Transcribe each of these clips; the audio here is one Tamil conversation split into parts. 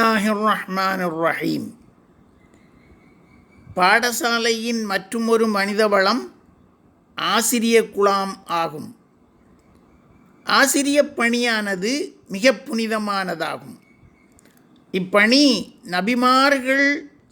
பிஸ்மில்லாஹி ரஹ்மான் ரஹீம் பாடசாலையின் மற்றுமொரு மனித வளம் ஆசிரிய குலாம் ஆகும். ஆசிரிய பணியானது மிக புனிதமானதாகும். இப்பணி நபிமார்கள்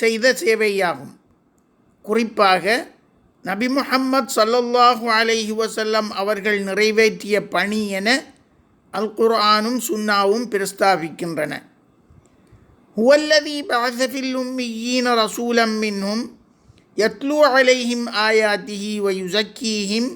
செய்த சேவையாகும். குறிப்பாக நபி முஹம்மத் சல்லல்லாஹு அலைஹி வசல்லம் அவர்கள் நிறைவேற்றிய பணி என அல் குர்ஆனும் சுன்னாவும் பிரஸ்தாபிக்கின்றன ஹுவல்லதி பஅஸஃபில் உம்மியீன ரசூலம் மின்ஹும் யத்லு அலைஹிம் ஆயாத்திஹி வ யுஸக்கீஹிம்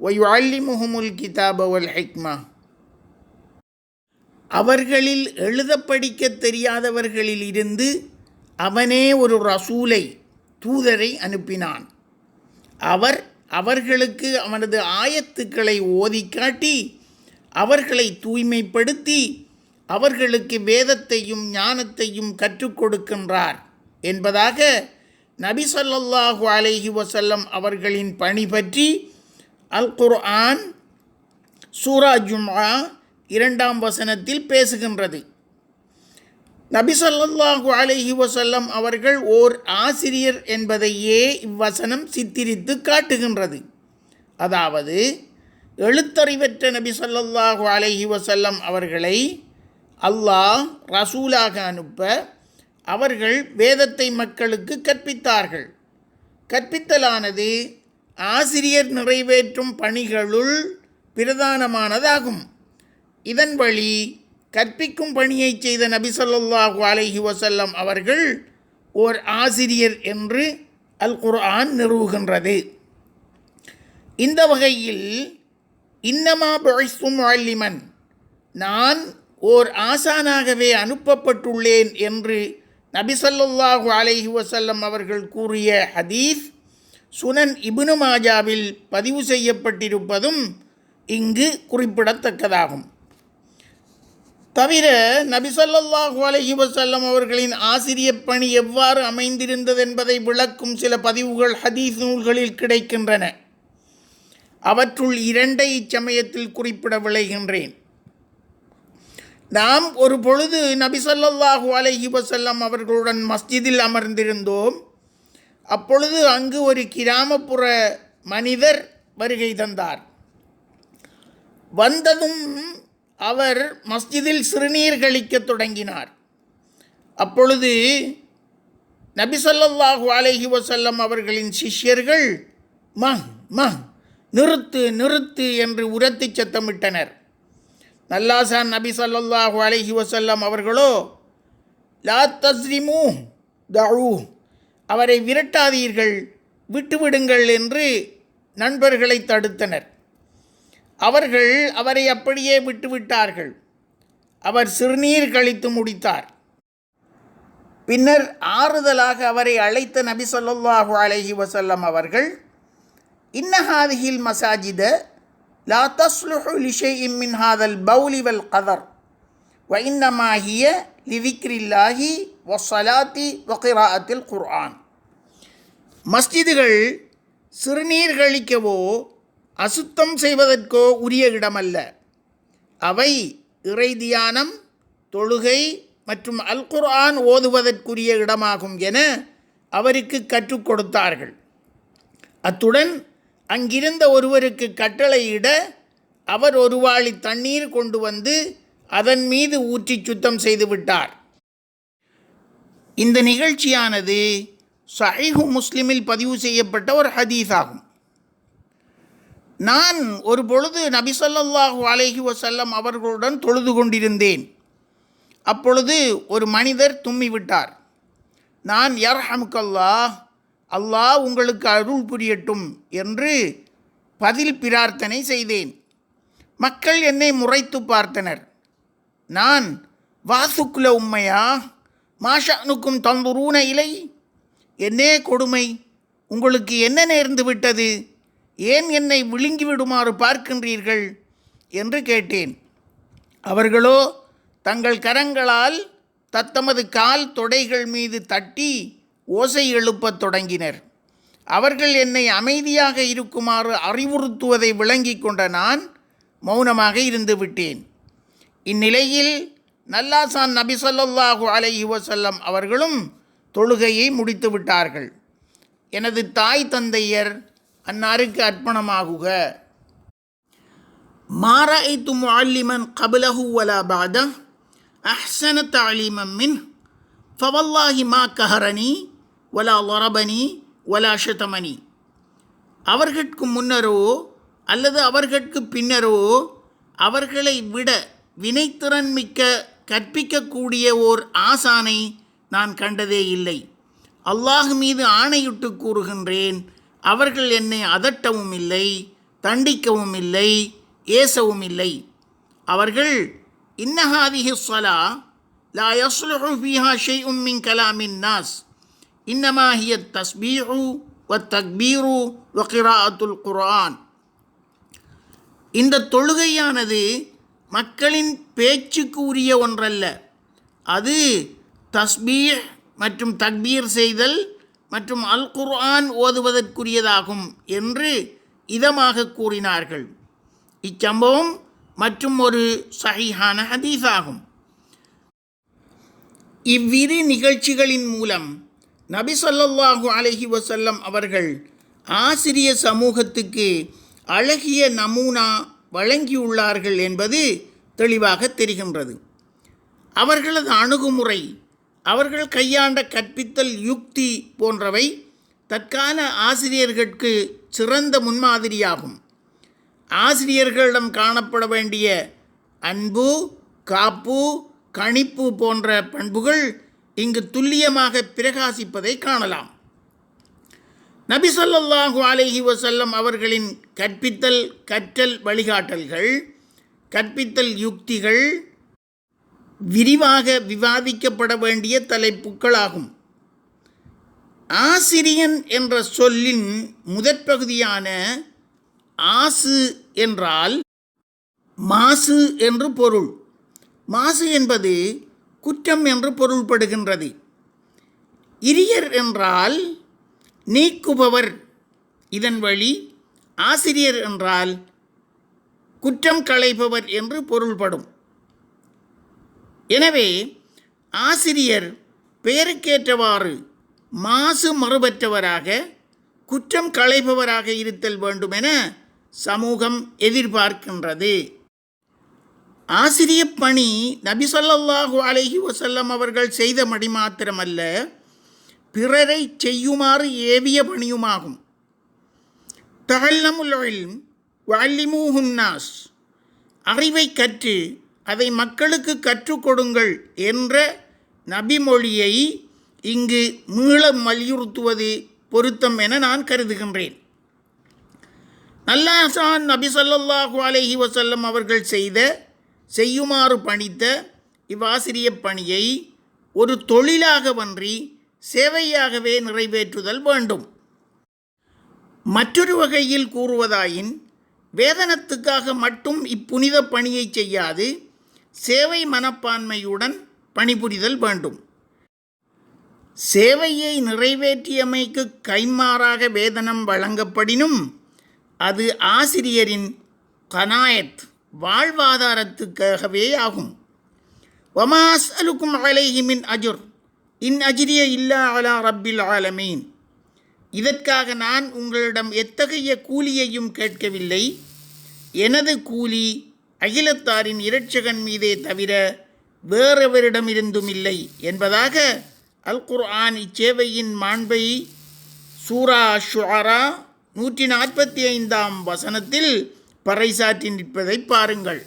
வ யுஅல்லிமுஹுமுல் கிதாப வல் ஹெக்மா. அவர்களில் எழுத படிக்க தெரியாதவர்களில் இருந்து அவனே ஒரு ரசூலை தூதரை அனுப்பினான். அவர் அவர்களுக்கு அவனது ஆயத்துக்களை ஓதி காட்டி அவர்களை தூய்மைப்படுத்தி அவர்களுக்கு வேதத்தையும் ஞானத்தையும் கற்றுக் கொடுக்கின்றார். என்பதாக நபி சொல்லல்லாஹு அலைஹி வசல்லம் அவர்களின் பணி பற்றி அல் குர்ஆன் சூரா ஜும்ஆ இரண்டாம் வசனத்தில் பேசுகின்றது. நபி சொல்லல்லாஹு அலைஹி வசல்லம் அவர்கள் ஓர் ஆசிரியர் என்பதையே இவ்வசனம் சித்திரித்து காட்டுகின்றது. அதாவது எழுத்தறிவற்ற நபி சொல்லல்லாஹு அலைஹி வசல்லம் அவர்களை அல்லாஹ் ரசூலாக அனுப்ப அவர்கள் வேதத்தை மக்களுக்கு கற்பித்தார்கள். கற்பித்தலானது ஆசிரியர் நிறைவேற்றும் பணிகளுள் பிரதானமானதாகும். இதன் வழி கற்பிக்கும் பணியை செய்த நபி ஸல்லல்லாஹு அலைஹி அவர்கள் ஓர் ஆசிரியர் என்று அல் குர்ஆன் நிறுவுகின்றது. இந்த வகையில் இன்னமா பொய்சும் அல்லிமன் நான் ஓர் ஆசானாகவே அனுப்பப்பட்டுள்ளேன் என்று நபிசல்லாஹு அலைஹி வசல்லம் அவர்கள் கூறிய ஹதீஸ் சுனன் இபுனு மாஜாவில் பதிவு செய்யப்பட்டிருப்பதும் இங்கு குறிப்பிடத்தக்கதாகும். தவிர நபிசல்லாஹு அலஹி வசல்லம் அவர்களின் ஆசிரிய பணி எவ்வாறு அமைந்திருந்தது என்பதை விளக்கும் சில பதிவுகள் ஹதீஸ் நூல்களில் கிடைக்கின்றன. அவற்றுள் இரண்டை இச்சமயத்தில் குறிப்பிட விளைகின்றேன். நாம் ஒரு பொழுது நபி ஸல்லல்லாஹு அலைஹி அவர்களுடன் மஸ்ஜிதில் அமர்ந்திருந்தோம். அப்பொழுது அங்கு ஒரு கிராமப்புற மனிதர் வருகை தந்தார். வந்ததும் அவர் மஸ்ஜிதில் சிறுநீர் கழிக்கத் தொடங்கினார். அப்பொழுது நபி ஸல்லல்லாஹு அலைஹி அவர்களின் சிஷ்யர்கள் மஹ் மஹ் நிறுத்து நிறுத்து என்று உரத்து சத்தமிட்டனர். நல்லாசான் நபி சல்லாஹூ அலஹி வஸல்லம் அவர்களோ லா தஸ்ரிமு தஉ அவரை விரட்டாதீர்கள் விட்டுவிடுங்கள் என்று நண்பர்களை தடுத்தனர். அவர்கள் அவரை அப்படியே விட்டுவிட்டார்கள். அவர் சிறுநீர் கழித்து முடித்தார். பின்னர் ஆறுதலாக அவரை அழைத்த நபி சொல்லாஹு அலஹி வசல்லம் அவர்கள் இன்னஹாதிகில் மசாஜித லா தஸ்லுஹு லிஷைஇம் மின் ஹாதல் பௌலி வல் கதர் வ லிதிக்ரில்லாஹி வஸ்ஸலாத்தி வகிராஅத்தில் குர்ஆன் மஸ்ஜிதுகள் சிறுநீர் கழிக்கவோ அசுத்தம் செய்வதற்கோ உரிய இடமல்ல. அவை இறைதியானம் தொழுகை மற்றும் அல் குர்ஆன் ஓதுவதற்குரிய இடமாகும் என அவருக்கு கற்றுக் கொடுத்தார்கள். அத்துடன் அங்கிருந்த ஒருவருக்கு கட்டளையிட அவர் ஒரு வாளி தண்ணீர் கொண்டு வந்து அதன் மீது ஊற்றி சுத்தம் செய்து விட்டார். இந்த நிகழ்ச்சியானது சஹிஹு முஸ்லிமில் பதிவு செய்யப்பட்ட ஒரு ஹதீஸ் ஆகும் நான் ஒரு பொழுது நபிசல்லாஹு அலஹி வசல்லம் அவர்களுடன் தொழுது கொண்டிருந்தேன். அப்பொழுது ஒரு மனிதர் தும்மிவிட்டார் நான் யர்ஹமுக்கல்லாஹ் அல்லாஹ் உங்களுக்கு அருள் புரியட்டும் என்று பதில் பிரார்த்தனை செய்தேன். மக்கள் என்னை முறைத்து பார்த்தனர். நான் வாசுக்குல உம்மையா? மாஷானுக்கும் தந்துரூன இலை? என்னே கொடுமை உங்களுக்கு என்ன நேர்ந்து விட்டது? ஏன் என்னை விழுங்கி விடுமாறு பார்க்கின்றீர்கள்? என்று கேட்டேன். அவர்களோ தங்கள் கரங்களால் தத்தமது கால் தொடைகள் மீது தட்டி ஓசை எழுப்பத் தொடங்கினர். அவர்கள் என்னை அமைதியாக இருக்குமாறு அறிவுறுத்துவதை விளங்கி கொண்ட நான் மௌனமாக இருந்து விட்டேன். இந்நிலையில் நல்லாசான் நபி ஸல்லல்லாஹு அலைஹி அவர்களும் தொழுகையை முடித்து விட்டார்கள். எனது தாய் தந்தையர் அன்னாருக்கு அர்ப்பணமாகுக. மாரை முஅல்லிமன் கபலஹு வலா பாத அஹ்சன தாலீமம் மின் ஃபவல்லாஹி மா கஹரணி ஒலா லொரபனி ஒலா ஷதமனி அவர்கட்கு முன்னரோ அல்லது அவர்கட்கு பின்னரோ அவர்களை விட வினைத்திறன் மிக்க கற்பிக்கக்கூடிய ஓர் ஆசானை நான் கண்டதே இல்லை. அல்லாஹ் மீது ஆணையிட்டு கூறுகின்றேன் அவர்கள் என்னை அதட்டவும் இல்லை தண்டிக்கவும் இல்லை ஏசவும் இல்லை. அவர்கள் இன்னஹாதிஹி ஸலா லா யஸ்லுஹு ஃபீஹா ஷைஉம் மின் கலாமின் நாஸ். இன்னமா ஹிய தக்பீரு வகீரா அத்துல் குர்ஆன் இந்த தொழுகையானது மக்களின் பேச்சுக்கு உரிய ஒன்றல்ல. அது தஸ்பீர் மற்றும் தக்பீர் செய்தல் மற்றும் அல் குர்ஆன் ஓதுவதற்குரியதாகும் என்று இதமாக கூறினார்கள். இச்சம்பவம் மற்றும் ஒரு சஹீஹான ஹதீஸாகும். இவ்விரு நிகழ்ச்சிகளின் மூலம் நபி ஸல்லல்லாஹு அலஹி வசல்லம் அவர்கள் ஆசிரிய சமூகத்துக்கு அழகிய நமூனா வழங்கியுள்ளார்கள் என்பது தெளிவாக தெரிகின்றது. அவர்களது அணுகுமுறை அவர்கள் கையாண்ட கற்பித்தல் யுக்தி போன்றவை தற்கால ஆசிரியர்களுக்கு சிறந்த முன்மாதிரியாகும். ஆசிரியர்களிடம் காணப்பட வேண்டிய அன்பு காப்பு கணிப்பு போன்ற பண்புகள் இங்கு துல்லியமாக பிரகாசிப்பதை காணலாம். நபி ஸல்லல்லாஹு அலஹி வசல்லம் அவர்களின் கற்பித்தல் கற்றல் வழிகாட்டல்கள் கற்பித்தல் யுக்திகள் விரிவாக விவாதிக்கப்பட வேண்டிய தலைப்புக்களாகும் ஆசிரியன் என்ற சொல்லின் முதற் பகுதியான ஆசு என்றால் மாசு என்று பொருள். மாசு என்பது குற்றம் என்று பொருள்படுகின்றது. இரியர் என்றால் நீக்குபவர். இதன் வழி ஆசிரியர் என்றால் குற்றம் களைபவர் என்று பொருள்படும். எனவே ஆசிரியர் பெயருக்கேற்றவாறு மாசு மறுபற்றவராக குற்றம் களைபவராக இருத்தல் வேண்டுமென சமூகம் எதிர்பார்க்கின்றது. ஆசிரிய பணி நபி ஸல்லல்லாஹு அலஹி வசல்லம் அவர்கள் செய்த மடி மாத்திரமல்ல பிறரை செய்யுமாறு ஏவிய பணியுமாகும். தகல்லமுல் இல்ம் அறிவை கற்று அதை மக்களுக்கு கற்றுக் கொடுங்கள் என்ற நபிமொழியை இங்கு மீளம் வலியுறுத்துவது பொருத்தம் என நான் கருதுகின்றேன். நல்லாசான் நபி ஸல்லல்லாஹு அலஹி வசல்லம் அவர்கள் செய்த செய்யுமாறு பணித்த இவ்வாசிரிய பணியை ஒரு தொழிலாக வன்றி சேவையாகவே நிறைவேற்றுதல் வேண்டும். மற்றொரு வகையில் கூறுவதாயின் வேதனத்துக்காக மட்டும் இப்புனித பணியை செய்யாது சேவை மனப்பான்மையுடன் பணிபுரிதல் வேண்டும். சேவையை நிறைவேற்றியமைக்கு கைமாறாக வேதனம் வழங்கப்படினும் அது ஆசிரியரின் கனாயத் வாழ்வாதாரத்துக்காகவே ஆகும். வமாஸ் அலுக்கும் அலைஹிமின் அஜுர். இன் அஜிரிய இல்லா அலா ரப்பில் ஆலமீன். இதற்காக நான் உங்களிடம் எத்தகைய கூலியையும் கேட்கவில்லை. எனது கூலி அகிலத்தாரின் இரட்சகன் மீதே தவிர வேறெவரிடமிருந்தும் இல்லை என்பதாக அல் குர்ஆன் இச்சேவையின் மாண்பை சூரா ஷுஆரா நூற்றி நாற்பத்தி ஐந்தாம் வசனத்தில் பறைசாற்றி நிற்பதை பாருங்கள்.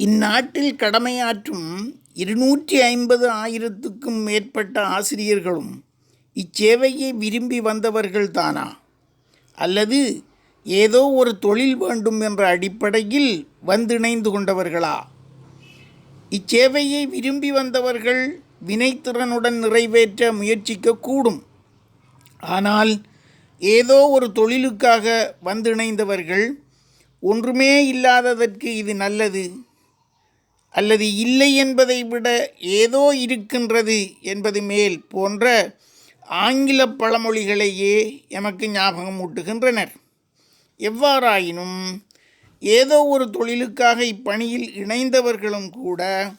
இந்நாட்டில் கடமையாற்றும் இருநூற்றி ஐம்பது ஆயிரத்துக்கும் மேற்பட்ட ஆசிரியர்களும் இச்சேவையை விரும்பி வந்தவர்கள் தானா அல்லது ஏதோ ஒரு தொழில் வேண்டும் என்ற அடிப்படையில் வந்திணைந்து கொண்டவர்களா? இச்சேவையை விரும்பி வந்தவர்கள் வினைத்திறனுடன் நிறைவேற்ற முயற்சிக்கக்கூடும். ஆனால் ஏதோ ஒரு தொழிலுக்காக வந்திணைந்தவர்கள் ஒன்றுமே இல்லாததற்கு இது நல்லது அல்லது இல்லை என்பதை விட ஏதோ இருக்கின்றது என்பது மேல் போன்ற ஆங்கில பழமொழிகளையே எமக்கு ஞாபகம் ஊட்டுகின்றனர். எவ்வாறாயினும் ஏதோ ஒரு தொழிலுக்காக இப்பணியில் இணைந்தவர்களும் கூட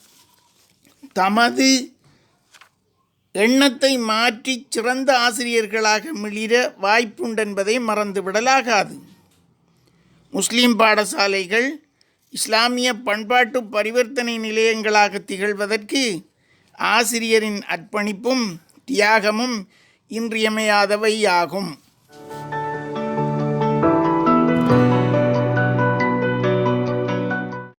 தமது எண்ணத்தை மாற்றி சிறந்த ஆசிரியர்களாக மிளிர வாய்ப்புண்டென்பதை மறந்துவிடலாகாது. முஸ்லீம் பாடசாலைகள் இஸ்லாமிய பண்பாட்டு பரிவர்த்தனை நிலையங்களாக திகழ்வதற்கு ஆசிரியரின் அர்ப்பணிப்பும் தியாகமும் இன்றியமையாதவை ஆகும்